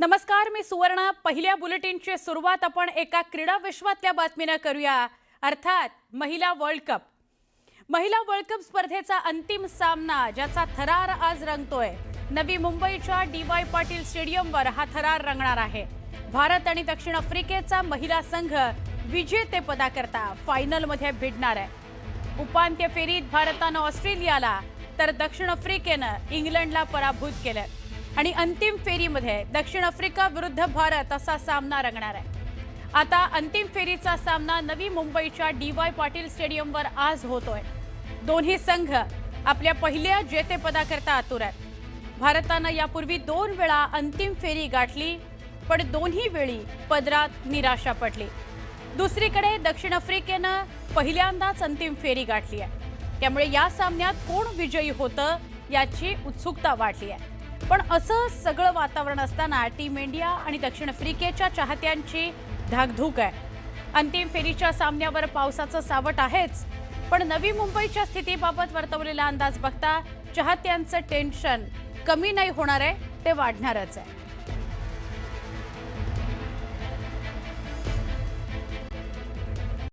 नमस्कार मी सुवर्ण. पहिल्या बुलेटिनची सुरुवात आपण एका क्रीडा विश्वातल्या बातमीनं करूया. अर्थात महिला वर्ल्ड कप. महिला वर्ल्ड कप स्पर्धेचा अंतिम सामना ज्याचा थरार आज रंगतोय. नवी मुंबईच्या डी वाय पाटील स्टेडियमवर हा थरार रंगणार आहे. भारत आणि दक्षिण आफ्रिकेचा महिला संघ विजेतेपदाकरता फायनलमध्ये भिडणार आहे. उपांत्य फेरीत भारतानं ऑस्ट्रेलियाला तर दक्षिण आफ्रिकेनं इंग्लंडला पराभूत केलं. आणि अंतिम फेरीमध्ये दक्षिण आफ्रिका विरुद्ध भारत असा सामना रंगणार आहे. आता अंतिम फेरीचा सामना नवी मुंबईच्या डी वाय पाटील स्टेडियमवर आज होतोय. दोन्ही संघ आपल्या पहिल्या जेतेपदाकरता आतुर आहेत. भारतानं यापूर्वी दोन वेळा अंतिम फेरी गाठली पण दोन्ही वेळी पदरात निराशा पडली. दुसरीकडे दक्षिण आफ्रिकेनं पहिल्यांदाच अंतिम फेरी गाठली आहे. त्यामुळे या सामन्यात कोण विजयी होतं याची उत्सुकता वाढली आहे. पण असं सगळं वातावरण असताना टीम इंडिया आणि दक्षिण आफ्रिकेच्या चाहत्यांची धाकधूक आहे. अंतिम फेरीच्या सामन्यावर पावसाचं सावट आहेच पण नवी मुंबईच्या स्थितीबाबत वर्तवलेला अंदाज बघता चाहत्यांचं टेन्शन कमी नाही होणार आहे ते वाढणारच आहे.